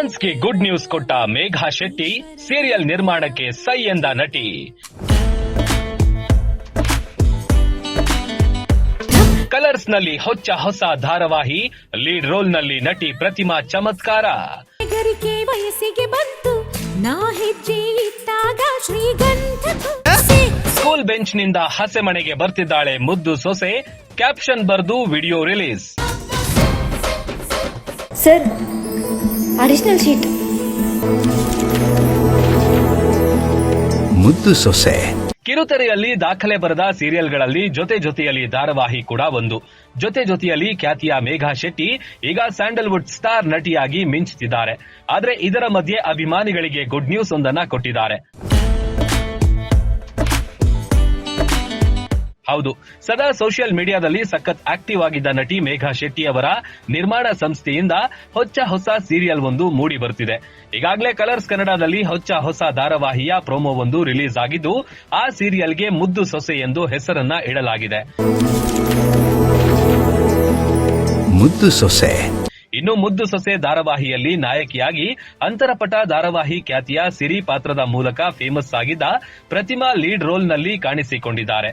ಫ್ಯಾನ್ಸ್ಗೆ good news ಕೊಟ್ಟ Megha Shetty serial ನಿರ್ಮಾಣಕ್ಕೆ ಸೈ ಎಂದ ನಟಿ. ಕಲರ್ಸ್ನಲ್ಲಿ ಹೊಚ್ಚ ಹೊಸ ಧಾರಾವಾಹಿ ಲೀಡ್ ರೋಲ್ನಲ್ಲಿ ನಟಿ ಪ್ರತಿಮಾ ಚಮತ್ಕಾರ. ವಯಸ್ಸಿಗೆ ಬಂತು ನಾ ಹೆಜ್ಜೆ ಇಟ್ಟಾಗ ಶ್ರೀಗಂಧ ಸ್ಕೂಲ್ ಬೆಂಚ್ನಿಂದ ಹಸೆಮಣೆಗೆ ಬರ್ತಿದ್ದಾಳೆ ಮುದ್ದು ಸೊಸೆ ಕ್ಯಾಪ್ಷನ್ ಬರೆದು video release. Sir additional sheet ಮುದ್ದು ಸೊಸೆ. ಕಿರುತೆರೆಯಲ್ಲಿ ದಾಖಲೆ ಬರೆದ ಸೀರಿಯಲ್ಗಳಲ್ಲಿ ಜೊತೆ ಜೊತೆಯಲ್ಲಿ ಧಾರಾವಾಹಿ ಕೂಡ ಒಂದು. ಜೊತೆ ಜೊತೆಯಲ್ಲಿ ಖ್ಯಾತಿಯ ಮೇಘಾ ಶೆಟ್ಟಿ ಈಗ ಸ್ಯಾಂಡಲ್ವುಡ್ ಸ್ಟಾರ್ ನಟಿಯಾಗಿ ಮಿಂಚುತ್ತಿದ್ದಾರೆ ಆದರೆ ಇದರ ಮಧ್ಯೆ ಅಭಿಮಾನಿಗಳಿಗೆ ಗುಡ್ ನ್ಯೂಸ್ ಒಂದನ್ನ ಕೊಟ್ಟಿದ್ದಾರೆ. ಹೌದು. ಸದಾ ಸೋಷಿಯಲ್ ಮೀಡಿಯಾದಲ್ಲಿ ಸಖತ್ ಆಕ್ಟಿವ್ ಆಗಿದ್ದ ನಟಿ ಮೇಘಾ ಶೆಟ್ಟಿ ಅವರ ನಿರ್ಮಾಣ ಸಂಸ್ಥೆಯಿಂದ ಹೊಚ್ಚ ಹೊಸ ಸೀರಿಯಲ್ ಒಂದು ಮೂಡಿ ಬರುತ್ತಿದೆ ಈಗಾಗಲೇ ಕಲರ್ಸ್ ಕನ್ನಡದಲ್ಲಿ ಹೊಚ್ಚ ಹೊಸ ಧಾರಾವಾಹಿಯ ಪ್ರೋಮೋ ಒಂದು ರಿಲೀಸ್ ಆಗಿದ್ದು ಆ ಸೀರಿಯಲ್ಗೆ ಮುದ್ದು ಸೊಸೆ ಎಂದು ಹೆಸರನ್ನ ಇಡಲಾಗಿದೆ. ಮುದ್ದು ಸೊಸೆ. ಇನ್ನು ಮುದ್ದು ಸೊಸೆ ಧಾರಾವಾಹಿಯಲ್ಲಿ ನಾಯಕಿಯಾಗಿ ಅಂತರಪಟ ಧಾರಾವಾಹಿ ಖ್ಯಾತಿಯ ಸಿರಿ ಪಾತ್ರದ ಮೂಲಕ ಫೇಮಸ್ ಆಗಿದ್ದ ಪ್ರತಿಮಾ ಲೀಡ್ ರೋಲ್ನಲ್ಲಿ ಕಾಣಿಸಿಕೊಂಡಿದ್ದಾರೆ.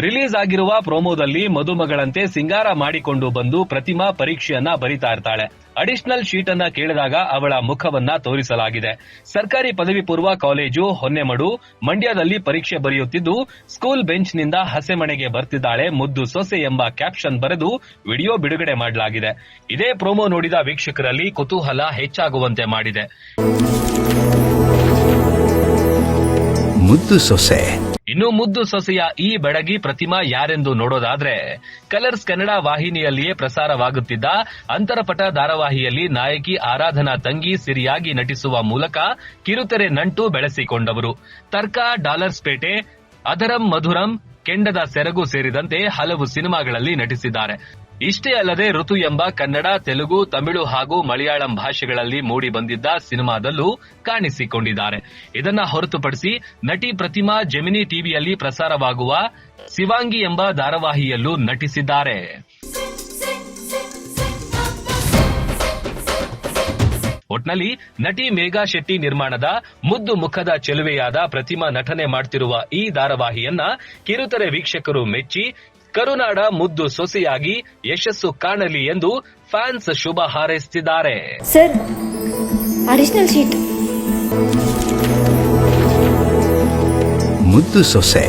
ರಿಲೀಸ್ ಆಗಿರುವ ಪ್ರೋಮೋದಲ್ಲಿ ಮದುಮಗಳಂತೆ ಸಿಂಗಾರ ಮಾಡಿಕೊಂಡು ಬಂದು ಪ್ರತಿಮಾ ಪರೀಕ್ಷೆಯನ್ನ ಬರಿತಾ ಇರ್ತಾಳೆ. ಅಡಿಷನಲ್ ಶೀಟ್ ಅನ್ನ ಕೇಳಿದಾಗ ಅವಳ ಮುಖವನ್ನ ತೋರಿಸಲಾಗಿದೆ. ಸರ್ಕಾರಿ ಪದವಿ ಪೂರ್ವ ಕಾಲೇಜು ಹೊನ್ನೆಮಡು ಮಂಡ್ಯದಲ್ಲಿ ಪರೀಕ್ಷೆ ಬರೆಯುತ್ತಿದ್ದು, ಸ್ಕೂಲ್ ಬೆಂಚ್ನಿಂದ ಹಸೆಮಣೆಗೆ ಬರ್ತಿದ್ದಾಳೆ ಮುದ್ದು ಸೊಸೆ ಎಂಬ ಕ್ಯಾಪ್ಷನ್ ಬರೆದು ವಿಡಿಯೋ ಬಿಡುಗಡೆ ಮಾಡಲಾಗಿದೆ. ಇದೇ ಪ್ರೋಮೋ ನೋಡಿದ ವೀಕ್ಷಕರಲ್ಲಿ ಕುತೂಹಲ ಹೆಚ್ಚಾಗುವಂತೆ ಮಾಡಿದೆ. ಮುದ್ದು ಸೊಸೆ. ಇನ್ನು ಮುದ್ದು ಸೊಸೆಯ ಈ ಬೆಡಗಿ ಪ್ರತಿಮಾ ಯಾರೆಂದು ನೋಡೋದಾದ್ರೆ, ಕಲರ್ಸ್ ಕನ್ನಡ ವಾಹಿನಿಯಲ್ಲಿಯೇ ಪ್ರಸಾರವಾಗುತ್ತಿದ್ದ ಅಂತರಪಟ ಧಾರಾವಾಹಿಯಲ್ಲಿ ನಾಯಕಿ ಆರಾಧನಾ ತಂಗಿ ಸಿರಿಯಾಗಿ ನಟಿಸುವ ಮೂಲಕ ಕಿರುತೆರೆ ನಂಟು ಬೆಳೆಸಿಕೊಂಡವರು. ತರ್ಕ, ಡಾಲರ್ಸ್ ಪೇಟೆ, ಅದರಂ ಮಧುರಂ, ಕೆಂಡದ ಸೆರಗು ಸೇರಿದಂತೆ ಹಲವು ಸಿನಿಮಾಗಳಲ್ಲಿ ನಟಿಸಿದ್ದಾರೆ. ಇಷ್ಟೇ ಅಲ್ಲದೆ ಋತು ಎಂಬ ಕನ್ನಡ, ತೆಲುಗು, ತಮಿಳು ಹಾಗೂ ಮಲಯಾಳಂ ಭಾಷೆಗಳಲ್ಲಿ ಮೂಡಿ ಬಂದಿದ್ದ ಸಿನಿಮಾದಲ್ಲೂ ಕಾಣಿಸಿಕೊಂಡಿದ್ದಾರೆ. ಇದನ್ನ ಹೊರತುಪಡಿಸಿ ನಟಿ ಪ್ರತಿಮಾ ಜೆಮಿನಿ ಟಿವಿಯಲ್ಲಿ ಪ್ರಸಾರವಾಗುವ ಶಿವಾಂಗಿ ಎಂಬ ಧಾರಾವಾಹಿಯಲ್ಲೂ ನಟಿಸಿದ್ದಾರೆ. ಒಟ್ನಲ್ಲಿ ನಟಿ ಮೇಘಾ ಶೆಟ್ಟಿ ನಿರ್ಮಾಣದ ಮುದ್ದು ಮುಖದ ಚೆಲುವೆಯಾದ ಪ್ರತಿಮಾ ನಟನೆ ಮಾಡ್ತಿರುವ ಈ ಧಾರಾವಾಹಿಯನ್ನ ಕಿರುತೆರೆ ವೀಕ್ಷಕರು ಮೆಚ್ಚಿ ಕರುನಾಡ ಮುದ್ದು ಸೊಸೆಯಾಗಿ ಯಶಸ್ಸು ಕಾಣಲಿ ಎಂದು ಫ್ಯಾನ್ಸ್ ಶುಭ ಹಾರೈಸುತ್ತಿದ್ದಾರೆ ಸರ್ ಅಡಿಷನಲ್ ಶೀಟ್ ಮುದ್ದು ಸೊಸೆ.